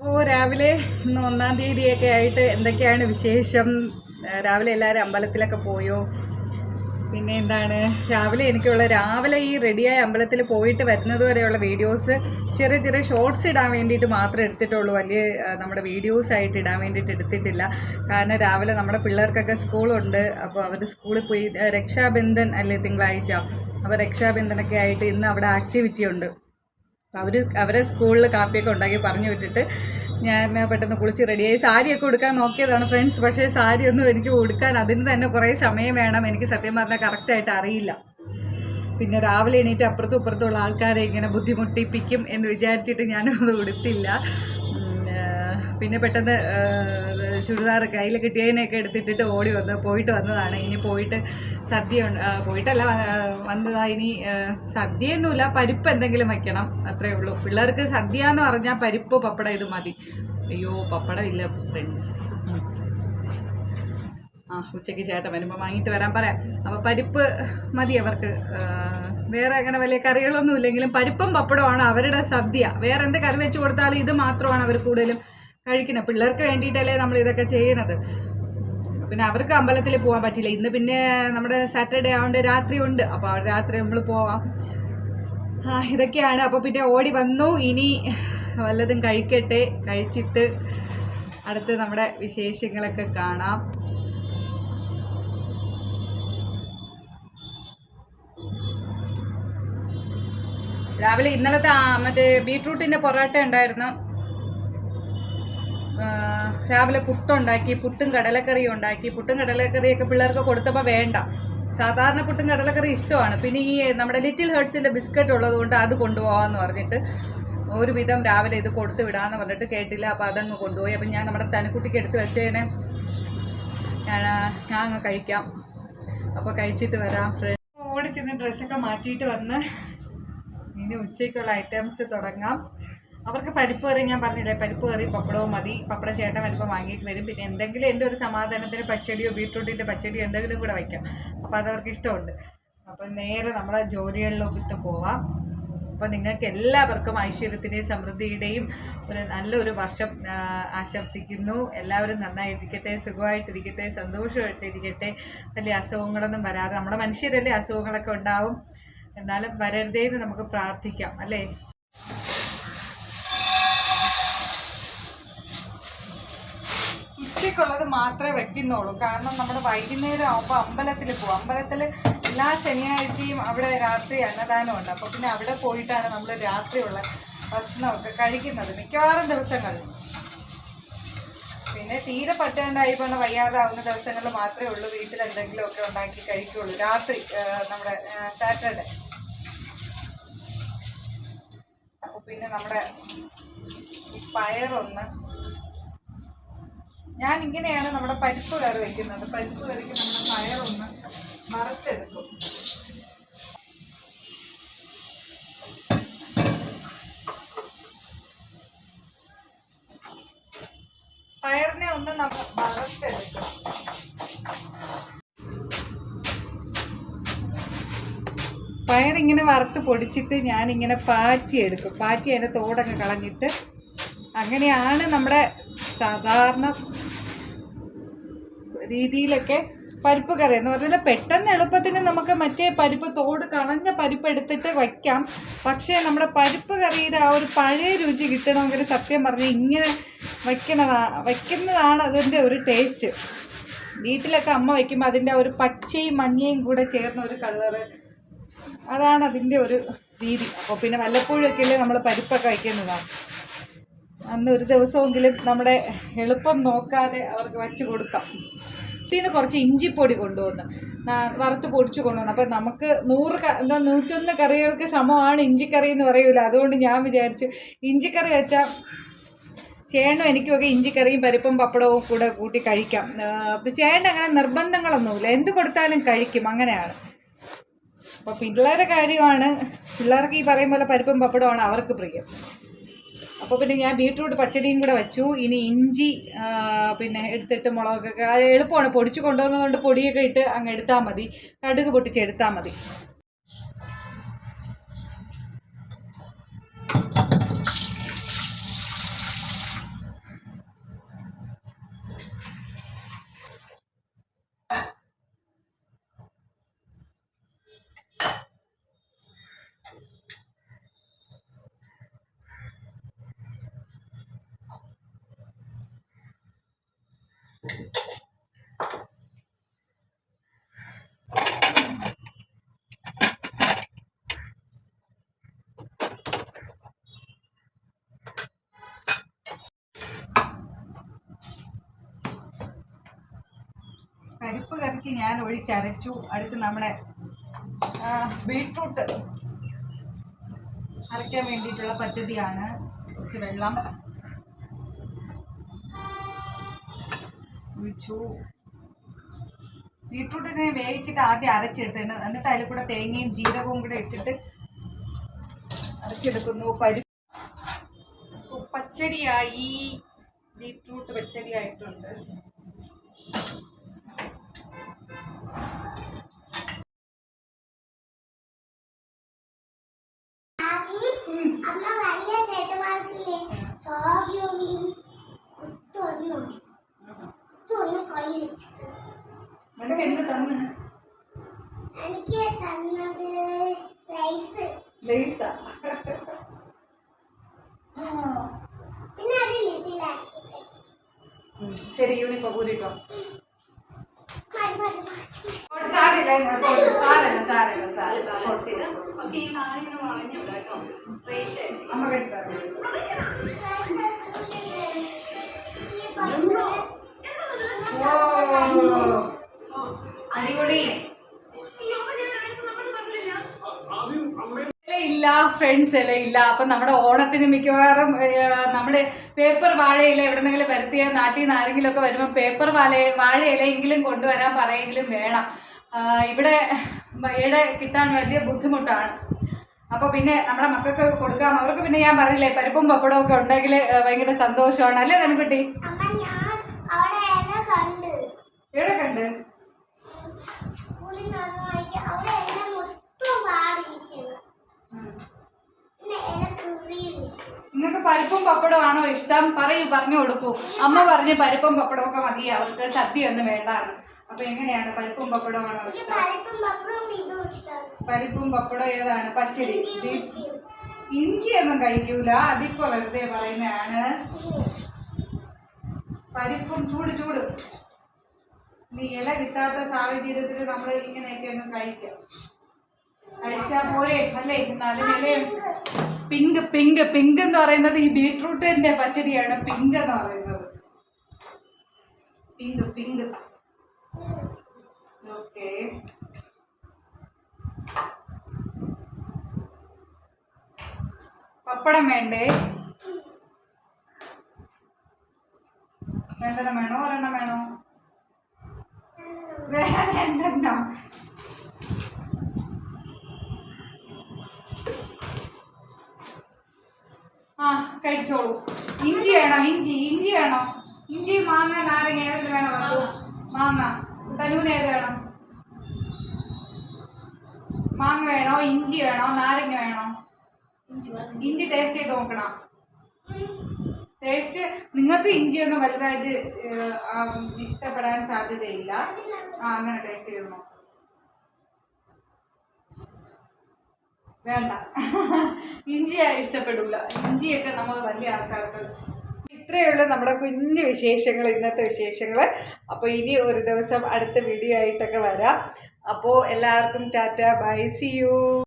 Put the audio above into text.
അപ്പോൾ രാവിലെ ഇന്ന് ഒന്നാം തീയതിയൊക്കെ ആയിട്ട് എന്തൊക്കെയാണ് വിശേഷം? രാവിലെ എല്ലാവരും അമ്പലത്തിലൊക്കെ പോയോ? പിന്നെ എന്താണ്? രാവിലെ എനിക്കുള്ള രാവിലെ ഈ റെഡിയായ അമ്പലത്തിൽ പോയിട്ട് വരുന്നത് വരെയുള്ള വീഡിയോസ് ചെറിയ ചെറിയ ഷോർട്സ് ഇടാൻ വേണ്ടിയിട്ട് മാത്രമേ എടുത്തിട്ടുള്ളൂ. വലിയ നമ്മുടെ വീഡിയോസ് ആയിട്ട് ഇടാൻ വേണ്ടിയിട്ട് എടുത്തിട്ടില്ല. കാരണം രാവിലെ നമ്മുടെ പിള്ളേർക്കൊക്കെ സ്കൂളുണ്ട്. അപ്പോൾ അവർ സ്കൂളിൽ പോയി രക്ഷാബന്ധൻ അല്ലേ തിങ്കളാഴ്ച. അപ്പോൾ രക്ഷാബന്ധനൊക്കെ ആയിട്ട് ഇന്ന് അവിടെ ആക്ടിവിറ്റി ഉണ്ട്. അവർ അവരെ സ്കൂളിൽ കാപ്പിയൊക്കെ ഉണ്ടാക്കി പറഞ്ഞു വിട്ടിട്ട് ഞാൻ പെട്ടെന്ന് കുളിച്ച് റെഡിയായി. സാരിയൊക്കെ ഉടുക്കാൻ നോക്കിയതാണ് ഫ്രണ്ട്സ്. പക്ഷേ സാരി ഒന്നും എനിക്ക് ഉടുക്കാൻ അതിന് തന്നെ കുറേ സമയം വേണം. എനിക്ക് സത്യം പറഞ്ഞാൽ കറക്റ്റായിട്ട് അറിയില്ല. പിന്നെ രാവിലെ എണീറ്റ് അപ്പുറത്തും ഇപ്പുറത്തുള്ള ആൾക്കാരെ ഇങ്ങനെ ബുദ്ധിമുട്ടിപ്പിക്കും എന്ന് വിചാരിച്ചിട്ട് ഞാനത് ഉടുത്തില്ല. പിന്നെ പെട്ടെന്ന് ചുരിദാർ കയ്യിൽ കിട്ടിയതിനെയൊക്കെ എടുത്തിട്ടിട്ട് ഓടി വന്ന് പോയിട്ട് വന്നതാണ്. ഇനി പോയിട്ട് സദ്യ പോയിട്ടല്ല വന്നതാ. ഇനി സദ്യയൊന്നുമില്ല. പരിപ്പ് എന്തെങ്കിലും വയ്ക്കണം അത്രേ ഉള്ളൂ. പിള്ളേർക്ക് സദ്യ എന്ന് പറഞ്ഞാൽ പരിപ്പ് പപ്പടം ഇത് മതി. അയ്യോ പപ്പടം ഇല്ല ഫ്രണ്ട്സ് ആ ഉച്ചയ്ക്ക് ചേട്ടൻ വരുമ്പോൾ വാങ്ങിയിട്ട് വരാൻ പറയാം. അപ്പോൾ പരിപ്പ് മതി അവർക്ക്. വേറെ അങ്ങനെ വലിയ കറികളൊന്നും ഇല്ലെങ്കിലും പരിപ്പും പപ്പടമാണ് അവരുടെ സദ്യ. വേറെ എന്ത് കറി വെച്ച് കൊടുത്താലും ഇത് മാത്രമാണ് അവർ കൂടുതലും കഴിക്കുന്നത് പിള്ളേർക്ക് വേണ്ടിയിട്ടല്ലേ നമ്മൾ ഇതൊക്കെ ചെയ്യണത്. പിന്നെ അവർക്ക് അമ്പലത്തിൽ പോകാൻ പറ്റില്ല. ഇന്ന് പിന്നെ നമ്മുടെ സാറ്റർഡേ ആയതുകൊണ്ട് രാത്രി ഉണ്ട്. അപ്പോൾ അവിടെ രാത്രി നമ്മൾ പോവാം. ആ ഇതൊക്കെയാണ്. അപ്പോൾ പിന്നെ ഓടി വന്നു. ഇനി വല്ലതും കഴിക്കട്ടെ. കഴിച്ചിട്ട് അടുത്ത് നമ്മുടെ വിശേഷങ്ങളൊക്കെ കാണാം. രാവിലെ ഇന്നലത്തെ ആ മറ്റേ ബീട്രൂട്ടിന്റെ പൊറോട്ട ഉണ്ടായിരുന്നു. ആ, രാവിലെ പുട്ടുണ്ടാക്കി പുട്ടും കടലക്കറിയും ഉണ്ടാക്കി. പുട്ടും കടലക്കറിയൊക്കെ പിള്ളേർക്ക് കൊടുത്തപ്പോൾ വേണ്ട. സാധാരണ പുട്ടും കടലക്കറി ഇഷ്ടമാണ്. പിന്നെ ഈ നമ്മുടെ ലിറ്റിൽ ഹേർട്സിന്റെ ബിസ്ക്കറ്റ് ഉള്ളതുകൊണ്ട് അത് കൊണ്ടുപോകാമെന്ന് പറഞ്ഞിട്ട് ഒരുവിധം രാവിലെ ഇത് കൊടുത്തു വിടാമെന്ന് പറഞ്ഞിട്ട് കേട്ടില്ല. അപ്പോൾ അതങ്ങ് കൊണ്ടുപോയി. അപ്പം ഞാൻ നമ്മുടെ തനിക്കുട്ടിക്ക് എടുത്ത് വെച്ചതിനെ ഞാൻ ഞാൻ അങ്ങ് കഴിക്കാം. അപ്പോൾ കഴിച്ചിട്ട് വരാം. ഫ്രണ്ട് ഓടി ചെന്ന് ഡ്രസ്സൊക്കെ മാറ്റിയിട്ട് വന്ന് ഇനി ഉച്ചയ്ക്കുള്ള ഐറ്റംസ് തുടങ്ങാം. അവർക്ക് പരിപ്പ് കറി ഞാൻ പറഞ്ഞില്ലേ പരിപ്പ് കറി പപ്പടവും മതി. പപ്പട ചേട്ടൻ വരുമ്പോൾ വാങ്ങിയിട്ട് വരും. പിന്നെ എന്തെങ്കിലും എന്റെ ഒരു സമാധാനത്തിന് പച്ചടിയോ ബീട്രൂട്ടിന്റെ പച്ചടിയോ എന്തെങ്കിലും കൂടെ വയ്ക്കാം. അപ്പോൾ അതവർക്ക് ഇഷ്ടമുണ്ട്. അപ്പം നേരെ നമ്മളെ ജോലികളിലോട്ട് പോവാം. അപ്പോൾ നിങ്ങൾക്ക് എല്ലാവർക്കും ഐശ്വര്യത്തിന്റെയും സമൃദ്ധിയുടെയും ഒരു നല്ലൊരു വർഷം ആശംസിക്കുന്നു. എല്ലാവരും നന്നായിട്ടിരിക്കട്ടെ സുഖമായിട്ടിരിക്കട്ടെ സന്തോഷമായിട്ടിരിക്കട്ടെ. വലിയ അസുഖങ്ങളൊന്നും വരാതെ നമ്മുടെ മനുഷ്യരല്ലേ അസുഖങ്ങളൊക്കെ ഉണ്ടാവും. എന്നാലും വരരുതേന്ന് നമുക്ക് പ്രാർത്ഥിക്കാം അല്ലേ? ഉച്ചയ്ക്കുള്ളത് മാത്രമേ വെക്കുന്നുള്ളൂ. കാരണം നമ്മുടെ വൈകുന്നേരം ആകുമ്പോൾ അമ്പലത്തിൽ പോകും അമ്പലത്തിൽ എല്ലാ ശനിയാഴ്ചയും അവിടെ രാത്രി അന്നദാനമുണ്ട്. അപ്പോൾ പിന്നെ അവിടെ പോയിട്ടാണ് നമ്മൾ രാത്രിയുള്ള ഭക്ഷണമൊക്കെ കഴിക്കുന്നത് മിക്കവാറും ദിവസങ്ങളിൽ പിന്നെ തീരെ പറ്റാണ്ടായി കൊണ്ട് വയ്യാതാവുന്ന ദിവസങ്ങളിൽ മാത്രമേ ഉള്ളൂ വീട്ടിൽ എന്തെങ്കിലുമൊക്കെ ഉണ്ടാക്കി കഴിക്കുള്ളൂ. രാത്രി നമ്മുടെ സാറ്റർഡേ. അപ്പോൾ പിന്നെ നമ്മുടെ പയറൊന്ന് ഞാൻ ഇങ്ങനെയാണ് നമ്മുടെ പരിപ്പ് കറി വെക്കുന്നത്. പരിപ്പ് കറിക്ക് നമ്മുടെ പയറൊന്ന് വറുത്തെടുക്കും. പയറിനെ ഒന്ന് നമ്മൾ വറുത്തെടുക്കും. പയറിങ്ങനെ വറുത്ത് പൊടിച്ചിട്ട് ഞാനിങ്ങനെ പാറ്റിയെടുക്കും. പാറ്റി അതിന്റെ തോടൊക്കെ കളഞ്ഞിട്ട് അങ്ങനെയാണ് നമ്മുടെ സാധാരണ രീതിയിലൊക്കെ പരിപ്പ് കറി എന്ന് പറഞ്ഞാൽ പെട്ടെന്ന് എളുപ്പത്തിന് നമുക്ക് മറ്റേ പരിപ്പ് തോട് കളഞ്ഞ പരിപ്പ് എടുത്തിട്ട് വയ്ക്കാം. പക്ഷേ നമ്മുടെ പരിപ്പ് കറിയുടെ ആ ഒരു പഴയ രുചി കിട്ടണമെങ്കിൽ സത്യം പറഞ്ഞാൽ ഇങ്ങനെ വയ്ക്കണതാ വയ്ക്കുന്നതാണ് അതിന്റെ ഒരു ടേസ്റ്റ്. വീട്ടിലൊക്കെ അമ്മ വയ്ക്കുമ്പോൾ അതിന്റെ ഒരു പച്ചയും മഞ്ഞയും കൂടെ ചേർന്ന ഒരു കളർ അതാണ് അതിന്റെ ഒരു രീതി. അപ്പോൾ പിന്നെ വല്ലപ്പോഴും ഒക്കെ അല്ലേ നമ്മൾ പരിപ്പൊക്കെ വയ്ക്കുന്നതാണ് അന്ന് ഒരു ദിവസമെങ്കിലും നമ്മുടെ എളുപ്പം നോക്കാതെ അവർക്ക് വച്ച് കൊടുക്കാം. ഇതിന് കുറച്ച് ഇഞ്ചിപ്പൊടി കൊണ്ടുവന്ന്. വറുത്ത് പൊടിച്ച് കൊണ്ടുവന്നു. അപ്പം നമുക്ക് നൂറ് എന്താ നൂറ്റൊന്ന് കറികൾക്ക് സമമാണ് ഇഞ്ചിക്കറി എന്ന് പറയൂല. അതുകൊണ്ട് ഞാൻ വിചാരിച്ചു ഇഞ്ചിക്കറി വെച്ചാൽ ചേട്ടനും എനിക്കുമൊക്കെ ഇഞ്ചിക്കറിയും പരിപ്പും പപ്പടവും കൂടെ കൂട്ടി കഴിക്കാം. ചേട്ടൻ അങ്ങനെ നിർബന്ധങ്ങളൊന്നുമില്ല. എന്ത് കൊടുത്താലും കഴിക്കും. അങ്ങനെയാണ്. അപ്പോൾ പിള്ളേരുടെ കാര്യമാണ്. പിള്ളേർക്ക് ഈ പറയും പോലെ പരിപ്പും പപ്പടമാണ് അവർക്ക് പ്രിയം. അപ്പോൾ പിന്നെ ഞാൻ ബീട്രൂട്ട് പച്ചടിയും കൂടെ വെച്ചു. ഇനി ഇഞ്ചി പിന്നെ എടുത്തിട്ട് മുളകൊക്കെ എളുപ്പമാണ്. പൊടിച്ച് കൊണ്ടുവന്നതുകൊണ്ട് പൊടിയൊക്കെ ഇട്ട് അങ്ങ് എടുത്താൽ മതി. കടുക് പൊട്ടിച്ച് എടുത്താൽ മതി. പരിപ്പ് കറിക്ക് ഞാൻ ഒഴിച്ചരച്ചു. അടുത്ത് നമ്മുടെ ബീട്രൂട്ട് അരയ്ക്കാൻ വേണ്ടിയിട്ടുള്ള പദ്ധതിയാണ്. കുറച്ച് വെള്ളം ഒഴിച്ചു. ബീട്രൂട്ടിനെ വേവിച്ചിട്ട് ആദ്യം അരച്ചെടുത്തിട്ട് എന്നിട്ട് അതിൽ കൂടെ തേങ്ങയും ജീരകവും കൂടെ ഇട്ടിട്ട് അരച്ചെടുക്കുന്നു. പരിപ്പ് പച്ചടിയായി. ബീട്രൂട്ട് അമ്മ നിനക്ക് എന്ത് തന്ന് എനിക്ക് തന്നത് ലൈസ് ലേസാ പിന്നെ അത് ലിറ്റിൽ ശരി യൂണിഫോം ഊരിട്ടോ. സാരില്ല സാരല്ല സാരല്ല സാരല്ല. അമ്മ ഓ അടിപൊളി ഇല ഇല്ല ഫ്രണ്ട്സ് ഇല ഇല്ല. അപ്പൊ നമ്മുടെ ഓണത്തിന് മിക്കവാറും നമ്മുടെ പേപ്പർ വാഴയില എവിടെന്നെങ്കിലും വരുത്തിയ നാട്ടിൽ നിന്ന് ആരെങ്കിലും ഒക്കെ വരുമ്പോൾ പേപ്പർ വാഴ വാഴയിലെങ്കിലും കൊണ്ടുവരാൻ പറയെങ്കിലും വേണം. ഇവിടെ ഇവിടെ കിട്ടാൻ വലിയ ബുദ്ധിമുട്ടാണ്. അപ്പൊ പിന്നെ നമ്മുടെ മക്കൾക്ക് കൊടുക്കാം. അവർക്ക് പിന്നെ ഞാൻ പറഞ്ഞില്ലേ പരിപ്പും പപ്പടവും ഒക്കെ ഉണ്ടെങ്കിൽ ഭയങ്കര സന്തോഷമാണ്. അല്ലേ ധനക്കുട്ടി? കണ്ട്. എവിടെ കണ്ട്? സ്കൂളിൽ അവിടെ മൊത്തം പാടിയിരിക്കുന്നു. കീറിയിരിക്കുന്നു. നിങ്ങൾക്ക് പരിപ്പും പപ്പടവും ആണോ ഇഷ്ടം? പറയൂ പറഞ്ഞു കൊടുക്കൂ. അമ്മ പറഞ്ഞ് പരിപ്പും പപ്പടവും ഒക്കെ മതി. അവർക്ക് സദ്യ ഒന്നും വേണ്ട അപ്പൊ എങ്ങനെയാണ് പരിപ്പും പപ്പടവും ആണോ ഇഷ്ടം? പരിപ്പും പപ്പടവും ഏതാണ്? പച്ചരി. ഇഞ്ചി. ഒന്നും കഴിക്കൂല. അതിപ്പോ വെറുതെ പറയുന്നതാണ്. പരിപ്പും ചൂട് ചൂട്. നീ ഇല കിട്ടാത്ത സാഹചര്യത്തിൽ നമ്മൾ ഇങ്ങനെയൊക്കെ ഒന്ന് കഴിക്കാം. കഴിച്ചാ പോരെ അല്ലേ? എന്നാലും പിങ്ക് പിങ്ക് പിങ്ക് എന്ന് പറയുന്നത് ഈ ബീട്രൂട്ടിന്റെ പച്ചടിയാണ്. പിങ്ക് എന്ന് പറയുന്നത്. Pink pink. ഓക്കെ. പപ്പടം വേണ്ടേ? രണ്ടെണ്ണം വേണോ? ഒരെണ്ണം വേണോ? വേറെ രണ്ടെണ്ണം ആ കഴിച്ചോളൂ. ഇഞ്ചി വേണോ? ഇഞ്ചി ഇഞ്ചി വേണോ? ഇഞ്ചി മാങ്ങ നാരങ്ങ ഏതെങ്കിലും വേണോ? മാങ്ങ. തനൂന് ഏത് വേണം? മാങ്ങ വേണോ? ഇഞ്ചി വേണോ? നാരങ്ങ വേണോ? ഇഞ്ചി ടേസ്റ്റ് ചെയ്ത് നോക്കണം. ടേസ്റ്റ് നിങ്ങൾക്ക് ഇഞ്ചിയൊന്നും വലുതായിട്ട് ഏഹ്, ആ, ഇഷ്ടപ്പെടാൻ സാധ്യതയില്ല. ആ അങ്ങനെ ടേസ്റ്റ് ചെയ്ത് നോക്കാം. വേണ്ട. ഇഞ്ചി ഇഷ്ടപ്പെടൂല. ഇഞ്ചിയൊക്കെ നമ്മൾ വലിയ ആൾക്കാർക്ക് ഇത്രയുള്ള നമ്മുടെ കുഞ്ഞു വിശേഷങ്ങൾ ഇന്നത്തെ വിശേഷങ്ങൾ. അപ്പോൾ ഇനി ഒരു ദിവസം അടുത്ത വീഡിയോ ആയിട്ടൊക്കെ വരാം. അപ്പോൾ എല്ലാവർക്കും ടാറ്റ. By C U.